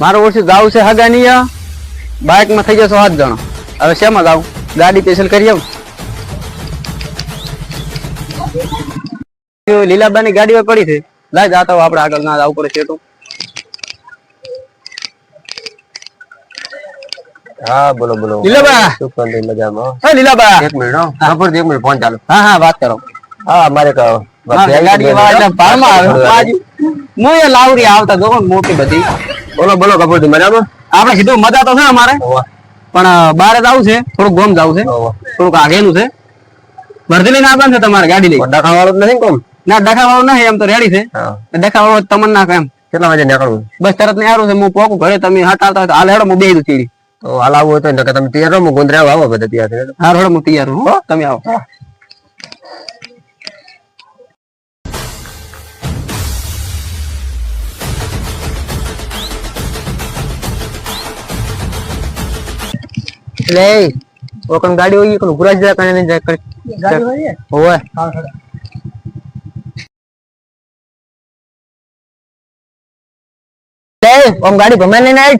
મારું ઓછું જવું છે હગાનીય. બાઇકમાં થઈ જશો સાત જણો હવે શેમાં જાઉં ગાડી સ્પેશિયલ કરી આવું. લીલાબાની ગાડી પડી છે. લાય જાતા હોય આપણે આગળ ના જવું પડે છે તો. હા બોલો બોલો. લીલાબા! શું કરી મજામાં? હે લીલાબા! એક મિનિટ હો. બપોર એક મિનિટ ફોન ચાલુ. હા હા વાત કરો. હા અમારે કહો ગાડી વાળા ભાડમાં આવે. હું એ લાવરી આવતા જો મોટી બધી. બોલો બોલો કપૂરજી મજામાં? આપણે કીધું મજા તો છે અમારે પણ બહાર જ આવું છે થોડુંક ગોમ જવું છે. થોડુંક આગેલું છે. ભરતી લઈને આવવાનું છે તમારે ગાડી લઈ વડા ખાવાળો નથી કોમ? ના ડખા વાળો નહીં એમ તો રેડી છે. ડખા વાળો તમને ના એમ. કેટલા વાગે નીકળવું? બસ તરત ને આવું છે હું પોકું ઘરે તમે હટાવતા હોય તો હાલ હેડો હું બે ચીડી તો હાલ આવું હોય તો તમે તૈયાર રહો હું ગોંદરા આવો બધા તૈયાર હાલ હેડો હું તૈયાર હું તમે આવો. એટલે ઓકન ગાડી હોય કોણ ગુરાજ જા કને જાય કરી. હોવે. લે ઓમ ગાડી ભમે લઈને આઈ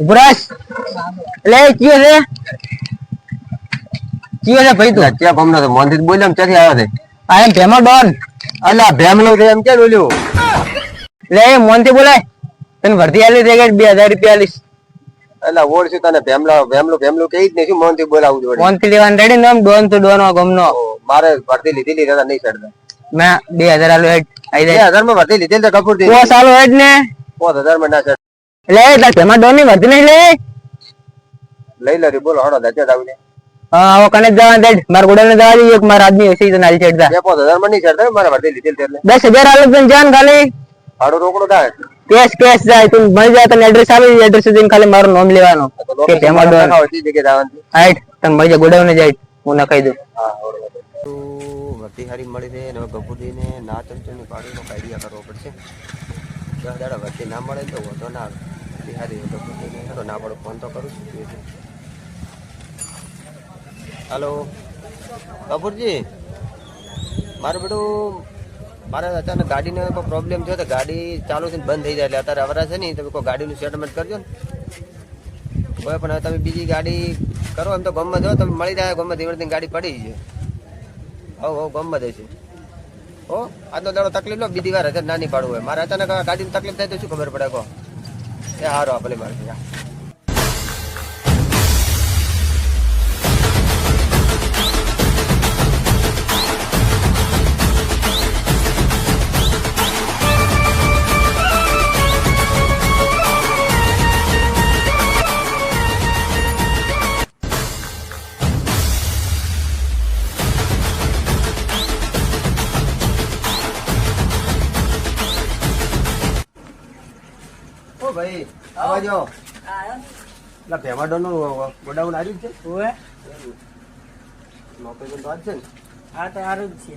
ગુરાજ લે કયો છે કયો છે ભાઈ તું? ત્યાં ભમનો તો મોનથી બોલ્યો એમ ક્યાંથી આવ્યો છે આ એમ ભેમો ડોન. અલા ભેમલો એમ કે બોલ્યો? લે મોનથી બોલાય. તને ભરતી આલી દે બે હજાર રૂપિયા આલીશ. એટલે ઓળ છે તને ભેમલા ભેમલો ભેમલો કઈ જ નહીં શું મોનથી બોલાવું જોડે મોનથી લેવાનું રેડી ને ડોન તો ડોન ગમનો. મારે ભરતી લીધી લીધી નહીં ચડતા મેં બે હજાર આલો હેડ આઈ બે હજારમાં ભરતી લીધી તો કપૂરથી પોસ આલો હેડ ને. પોસ હજારમાં ના ચડ લે એટલે તેમાં ડોનની ભરતી નહીં લે. લઈ લે બોલો હડો દાચા ને હા આવો કને જવા દે માર ગોડા ને જવા દે એક માર આદમી હશે તો નાલી ચડતા બે પાંચ હજારમાં નહીં ચડતા મારે ભરતી લીધી એટલે દસ હજાર આલો તને જાન ખાલી. હાડો રોકડો થાય? કેશ કેશ જાય તું મળી જાય તને એડ્રેસ આવી એડ્રેસ સુધી ખાલી મારું નામ લેવાનું. કે તેમાં ડોન હાઈટ તને મળી જાય ગોડાઉન જાય હું ના કહી દઉં વટી હારી મળી રહે અને હવે ગભુડીને ના ચમચમની પાડીનો આઈડિયા કરવો પડશે. દસ દાડા વટી ના મળે તો વધો ના આવે. વર્તી હારી ગભુડીને હેડો ના પડો ફોન તો કરું છું હાલો કપૂરજી મારું બેટું મારે અચાનક ગાડીને કોઈ પ્રોબ્લેમ થયો તો ગાડી ચાલુ થઈને બંધ થઈ જાય એટલે અત્યારે અવરા છે નહીં તમે કોઈ ગાડીનું સેટલમેન્ટ કરજો ને. કોઈ પણ હવે તમે બીજી ગાડી કરો, એમ તો ગમમાં જો તમે મળી જાય ગમે ધીમે ધીમે ગાડી પડી છે હવ હવ ગમત છે હો આજનો દાડો તકલીફ લો, બીજી વાર હજાર નાની પાડવું હોય. મારે અચાનક ગાડીની તકલીફ થાય તો શું ખબર પડે કહો? એ હારો ભલે મારે. જો. એટલે ભેમાડોનું ગોડાઉન આવ્યું છે? ઓએ નોકરી તો છે ને? હા તો સારું જ છે.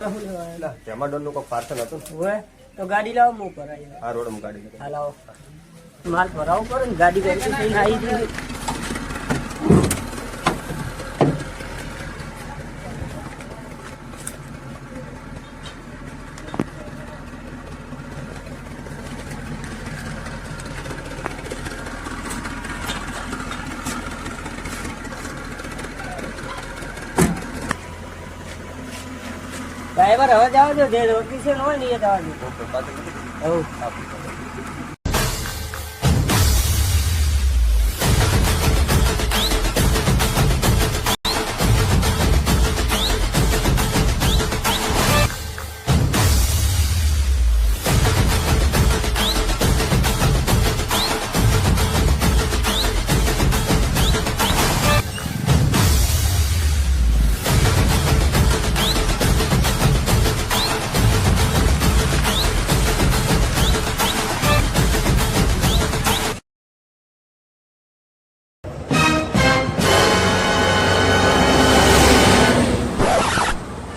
ભેવાડો ભેમાડોનું કોઈ પાર્સલ હતું ઓએ તો ગાડી લાવો હું ભરાઈ આ રોડ ગાડી હતી. હા લાવો. માલ ભરાવું પડે ને ગાડી કરી થઈને આવી ડ્રાઈવર હવે જવા દો જે લોકેશન હોય ને એ જવા દો ઓકે, પાછળ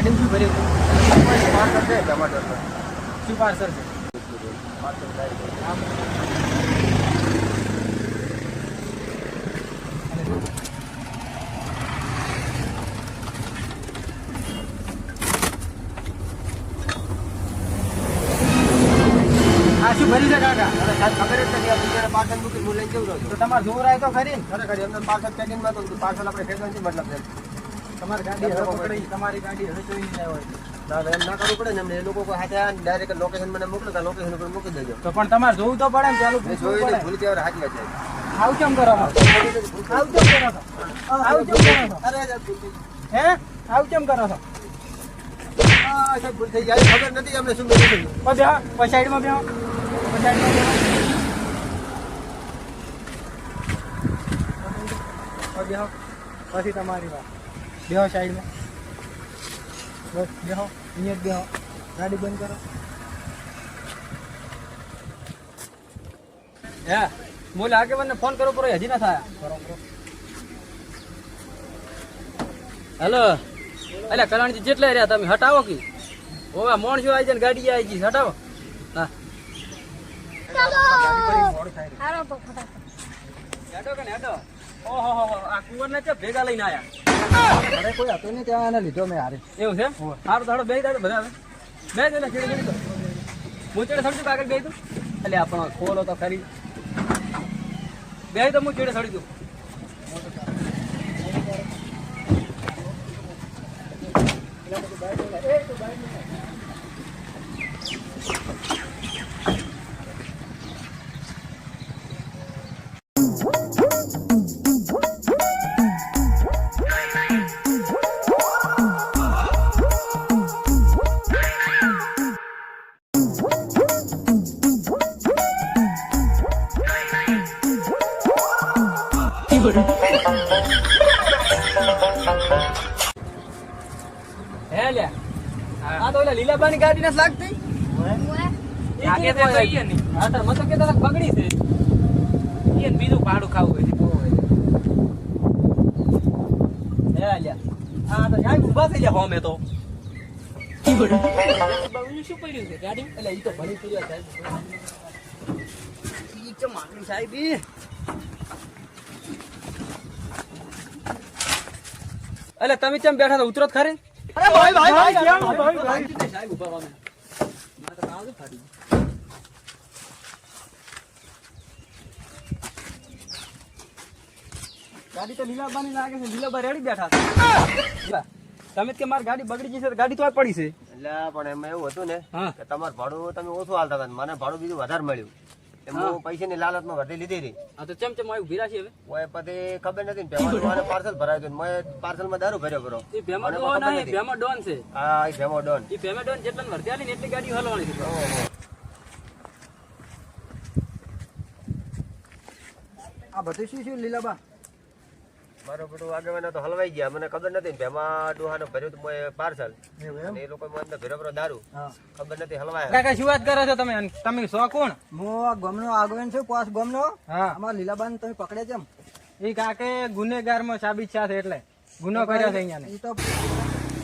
ગાડી શું ભર્યું પાર્સલ છે ટમાટર શું પાર્સલ છે શું ભર્યું છે કાકા? ખબર જ નથી આ પાર્સલ મૂકી હું તો તમારે જોર આવ્યો તો ખરી. ખરેખર એમને પાર્સલ પેકિંગમાં તો પાર્સલ આપણે છે મતલબ એમ તમારી ગાડી હવે પકડી તમારી ગાડી હવે જોઈ ના હોય એમ ના કરવું પડે ને એમને એ લોકો સાથે હાથે ડાયરેક્ટ લોકેશન મને મોકલો તો લોકેશન ઉપર મૂકી દેજો. તો પણ તમારે જોવું તો પડે ને પેલું મેં પૂછવું જોયું પડે. ને ભૂલ વાત છે. આવું કેમ કરો? આવું કેમ કરો છો? કેમ કરો અરે ભૂલ થઈ હે? આવું કેમ કરો છો? ભૂલ થઈ જાય ખબર નથી અમને શું પછી બેહો. પછાડીમાં બેહો. બેહો પછી તમારી વાત. બેહો સાઈડમાં. બસ બેહો અહીંયા જ બેહો. ગાડી બંધ કરો. હે બોલે આગેવાનને ફોન કરો પર હજી ના થાય. હેલો એટલે કલાણજી જેટલા રહ્યા તમે હટાવો કે? ઓવા મોણ જો આવી જાય ગાડી આવી ગઈ હટાવો. હા. હેડો કે હેડો. ઓહો આ કુંવર ને ભેગા લઈને આયા? અરે કોઈ હતું નહીં ત્યાં એને લીધો મેં હારે. એવું છે? સારું તો બે દાડો બધા બે જઈને છેડે છેડે હું ચેડે સડી આગળ બે તું? એટલે આપણો ખોલો તો ખરી. બે તો હું ચેડે સડી દઉં હે આ તો ઓલા લીલાબાની ગાડી ને લાગતી? આગે તો કહીએ નહીં હા તો મને તો બગડી છે? એને બીજું ભાડું ખાવું હોય હે લ્યા. આ તો જાય ઊભા થઈ ગયા હોમે તો. શું પડ્યું છે ગાડી? એટલે ઈ તો ભણી પીર્યો સાહેબ ઈ તો સાહેબ ઈ. એટલે તમે કેમ બેઠા હતા ઉતરો જ ખરી? અરે ભાઈ ભાઈ ભાઈ કેમ ભાઈ ભાઈ સાહેબ ઊભા ને. મારે કાળું ફાટી. ગાડી તો લીલાબાની લાગે છે લીલાબા રેડી બેઠા તમે કે મારી ગાડી બગડી જશે તો ગાડી તો આ પડી છે એટલે પણ એમાં એવું હતું ને. કે તમારું ભાડું તમે ઓછું હાલતા હતા મને ભાડું બીજું વધારે મળ્યું હું પૈસાની લાલચમાં વધે લીધી હતી આ તો ચમ ચમ આવી ઊભી રાખી હવે? ઓય પછી ખબર નથી ને પાર્સલ ભરાયું હતું ને મેં પાર્સલમાં દારૂ ભર્યો ભરો. એ ભેમો ડોન નહીં નથી. ડોન છે. હા એ ભેમો ડોન એ ભેમો ડોન જેટલા વર્તી આલી ને એટલી ગાડી હલવાની છે. આ બધું શું શું લીલાબા? મારો બધું આગળ તો હલવાઈ ગયા. મને ખબર નથી ને ભેમા ડોહાનો ભર્યું હતું પાર્સલ. એ લોકો મને દારૂ. ખબર નથી હલવાય. કાકા શું વાત કરો છો તમે? તમે સો કોણ? હું ગમનો આગેવાન છું પાસ ગમનો. હા. અમારા લીલાબાન તમે પકડે છે એ કાકે ગુનેગારમાં સાબિત છે એટલે. ગુનો કર્યો છે અહીંયા એ તો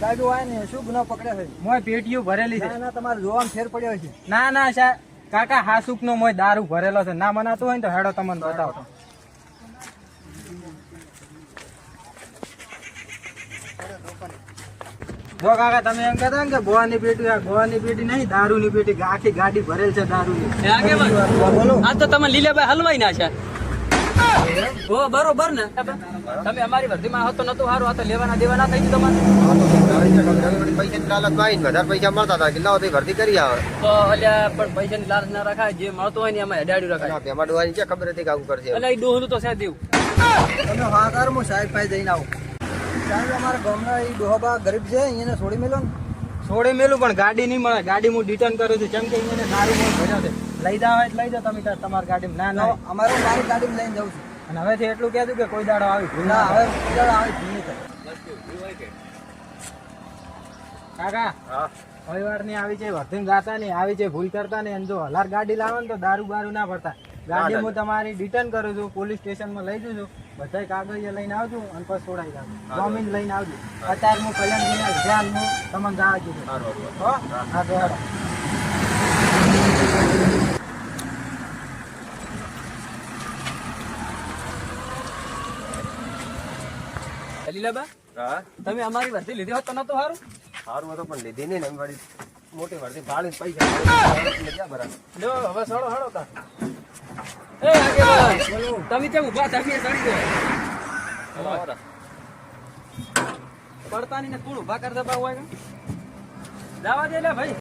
સાહેબ હોય ને શું ગુનો પકડ્યો છે? મોય પેટીઓ ભરેલી છે. ના ના તમારે જોવામાં ફેર પડ્યો છે ના ના સાહેબ. કાકા હાસુક નો મોય દારૂ ભરેલો છે. ના મનાતું હોય ને તો હેડો તમને બતાવો. જો કાકા તમે એમ કહેતા ને કે ગોવાની પેટી આ ગોવાની પેટી નહીં દારૂની પેટી. આખી ગાડી ભરેલ છે દારૂની. આ તો તમે લીલાભાઈ હલવાઈ ના છે. ઓ બરોબર ને. તમે અમારી વર્ધીમાં હતો નતો સારું આ તો લેવાના દેવાના થઈ ગયું તમારે. પૈસાની લાલચમાં આવીને વધારે પૈસા મળતા હતા કે લાવો ભરતી કરી આવે તો અલ્યા પણ પૈસાની લાલચ ના રખાય જે મળતો હોય ને એમાં હેડાડ્યું રખાય. ડોહાની છે ખબર હતી કે આવું કરશે એટલે એ ડોહલું તો છે દેવું તમે હા હું સાહેબ પાસે જઈને આવું. સાહેબ અમારા ગામના એ ડોહાબા ગરીબ છે અહીંયાને છોડી મેલો ને. છોડે મેલું પણ ગાડી નહીં મળે. ગાડી હું રિટર્ન કરું છું. કેમ કે અહીંયા દારૂ મોલ ભર્યો છે. લઈ જાવ હોય તો લઈ જાઓ. તમે તાર તમારી ગાડી ના ના. અમારે મારી ગાડીમાં લઈને જાઉં છું. અને હવેથી એટલું કહેતું કે કોઈ દાડો આવી ભૂલ ના હવે આવે ભૂલ નહીં કાકા હા. ની આવી છે વર્ધીન જાતા નહીં. આવી છે ભૂલ કરતા નહીં. અને જો હલાર ગાડી લાવે ને તો દારૂ બારૂ ના પડતા ગાડી હું તમારી રિટર્ન કરું છું પોલીસ સ્ટેશનમાં લઈ જઉં છું બધાય કાગળિયા લઈને આવજો અને પછી છોડાઈ જાવ જમીન લઈને આવજો. અત્યારે હું કલ્યાણ ધ્યાન હું તમને જવા હો હા લીલાબા હા? તમે અમારી વર્દી લીધી હોત તો નતું સારું સારું હતો પણ લીધી નહીં ને એમ વાળી મોટી વાળી ભાડી પૈસા બરાબર. હવે સડો સડો તાર. તમે કેમ ઊભા તમે પડતાની ને કોણ ઊભા કરતા હોય જવા દે ભાઈ.